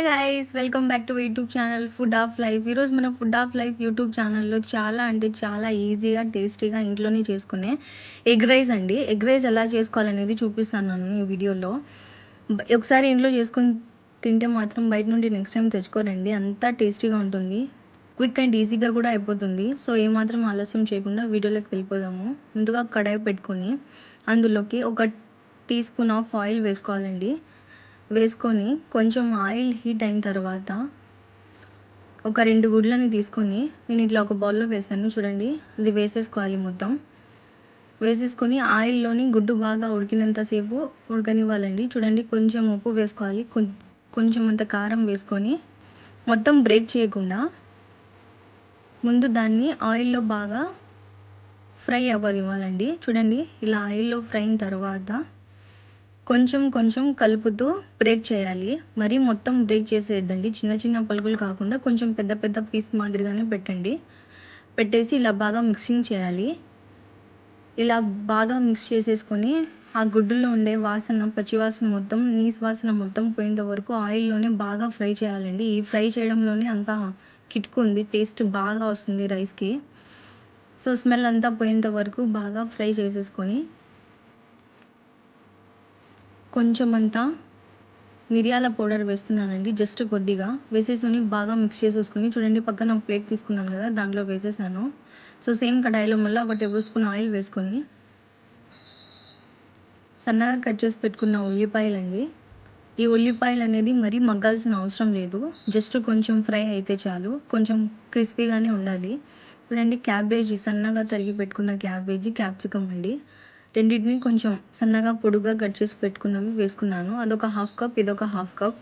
Hi guys welcome back to YouTube channel food of life ఈరోజు మన food of life YouTube ఛానల్లో చాలా అంటే చాలా ఈజీగా టేస్టీగా ఇంట్లోనే చేసుకునే ఎగ్ రైస్ అండి. ఎగ్ రైస్ ఎలా చేసుకోవాలనేది చూపిస్తాను నేను ఈ వీడియోలో. ఒకసారి ఇంట్లో చేసుకుని తింటే మాత్రం బయట నుండి నెక్స్ట్ టైం తెచ్చుకోరండి. అంతా టేస్టీగా ఉంటుంది. క్విక్ అండ్ ఈజీగా కూడా అయిపోతుంది. సో ఏమాత్రం ఆలస్యం చేయకుండా వీడియోలోకి వెళ్ళిపోదాము. ముందుగా కడాయి పెట్టుకొని అందులోకి ఒక టీ స్పూన్ ఆఫ్ ఆయిల్ వేసుకోవాలండి. వేసుకొని కొంచెం ఆయిల్ హీట్ అయిన తర్వాత ఒక రెండు గుడ్లని తీసుకొని నేను ఇట్లా ఒక బౌల్లో వేసాను చూడండి. ఇది వేసేసుకోవాలి మొత్తం. వేసేసుకొని ఆయిల్లోని గుడ్డు బాగా ఉడికినంతసేపు ఉడకనివ్వాలండి. చూడండి కొంచెం ఉప్పు వేసుకోవాలి. కొంచెం అంత కారం వేసుకొని మొత్తం బ్రేక్ చేయకుండా ముందు దాన్ని ఆయిల్లో బాగా ఫ్రై అవ్వనివ్వాలండి. చూడండి ఇలా ఆయిల్లో ఫ్రై అయిన తర్వాత కొంచెం కొంచెం కలుపుతూ బ్రేక్ చేయాలి. మరి మొత్తం బ్రేక్ చేసేద్దండి చిన్న చిన్న పలుకులు కాకుండా కొంచెం పెద్ద పెద్ద పీస్ మాదిరిగానే పెట్టండి. పెట్టేసి ఇలా బాగా మిక్సింగ్ చేయాలి. ఇలా బాగా మిక్స్ చేసేసుకొని ఆ గుడ్డులో ఉండే వాసన పచ్చివాసన మొత్తం నీస్ వాసన మొత్తం పోయేంత వరకు ఆయిల్లోనే బాగా ఫ్రై చేయాలండి. ఈ ఫ్రై చేయడంలోనే అంతా కిట్కుంది టేస్ట్ బాగా వస్తుంది రైస్కి సో స్మెల్ అంతా పోయేంత వరకు బాగా ఫ్రై చేసేసుకొని కొంచెం అంతా మిరియాల పౌడర్ వేస్తున్నానండి జస్ట్ కొద్దిగా. వేసేసుకొని బాగా మిక్స్ చేసేసుకుని చూడండి పక్కన ఒక ప్లేట్ తీసుకున్నాను కదా దాంట్లో వేసేసాను. సో సేమ్ కడాయిలో మళ్ళీ ఒక టేబుల్ స్పూన్ ఆయిల్ వేసుకొని సన్నగా కట్ చేసి పెట్టుకున్న ఉల్లిపాయలండి. ఈ ఉల్లిపాయలు అనేది మరీ మగ్గాల్సిన అవసరం లేదు. జస్ట్ కొంచెం ఫ్రై అయితే చాలు. కొంచెం క్రిస్పీగానే ఉండాలి. చూడండి క్యాబేజీ సన్నగా తరిగి పెట్టుకున్న క్యాబేజీ క్యాప్సికమ్ అండి. రెండింటిని కొంచెం సన్నగా పొడుగా కట్ చేసి పెట్టుకున్నవి వేసుకున్నాను. అదొక హాఫ్ కప్ ఇదొక హాఫ్ కప్.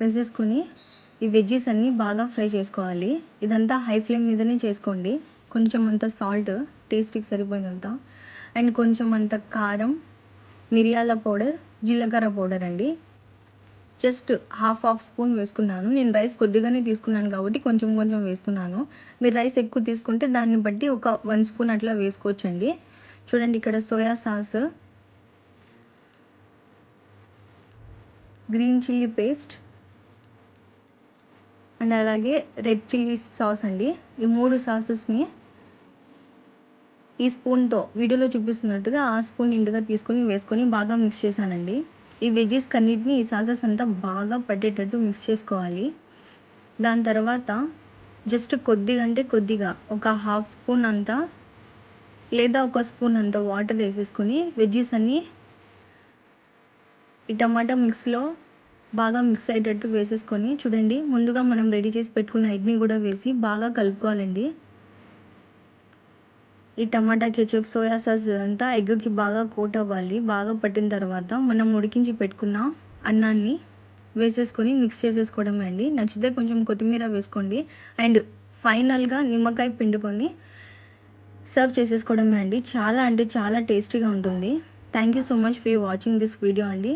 వేసేసుకొని ఈ వెజ్జీస్ అన్నీ బాగా ఫ్రై చేసుకోవాలి. ఇదంతా హై ఫ్లేమ్ మీదనే చేసుకోండి. కొంచెం అంత సాల్ట్ టేస్ట్కి సరిపోయినంత. అండ్ కొంచెం అంత కారం మిరియాల పౌడర్ జీలకర్ర పౌడర్ అండి. జస్ట్ హాఫ్ హాఫ్ స్పూన్ వేసుకున్నాను. నేను రైస్ కొద్దిగానే తీసుకున్నాను కాబట్టి కొంచెం కొంచెం వేస్తున్నాను. మీరు రైస్ ఎక్కువ తీసుకుంటే దాన్ని బట్టి ఒక వన్ స్పూన్ అట్లా వేసుకోవచ్చండి. చూడండి ఇక్కడ soya sauce green chilli paste and అలాగే రెడ్ చిల్లీ సాస్ అండి. ఈ మూడు సాసెస్ని ఈ స్పూన్తో వీడియోలో చూపిస్తున్నట్టుగా ఆ స్పూన్ నిండుగా తీసుకొని వేసుకొని బాగా మిక్స్ చేశానండి. ఈ వెజెస్ కన్నిటిని ఈ సాసెస్ అంతా బాగా పట్టేటట్టు మిక్స్ చేసుకోవాలి. దాని తర్వాత జస్ట్ కొద్దిగా అంటే కొద్దిగా ఒక హాఫ్ స్పూన్ అంతా లేదా ఒక స్పూన్ అంత వాటర్ వేసేసుకొని వెజ్జెస్ అన్నీ ఈ టమాటా మిక్స్లో బాగా మిక్స్ అయ్యేటట్టు వేసేసుకొని చూడండి ముందుగా మనం రెడీ చేసి పెట్టుకున్న ఎగ్ని కూడా వేసి బాగా కలుపుకోవాలండి. ఈ టమాటా కెచప్ సోయా సాస్ అంతా ఎగ్కి బాగా కోట్ అవ్వాలి. బాగా పట్టిన తర్వాత మనం ఉడికించి పెట్టుకున్న అన్నాన్ని వేసేసుకొని మిక్స్ చేసేసుకోవడమే అండి. నచ్చితే కొంచెం కొత్తిమీర వేసుకోండి. అండ్ ఫైనల్గా నిమ్మకాయ పిండుకొని సర్వ్ చేసేసుకోవడమే అండి. చాలా అంటే చాలా టేస్టీగా ఉంటుంది. Thank you so much for watching this video అండి.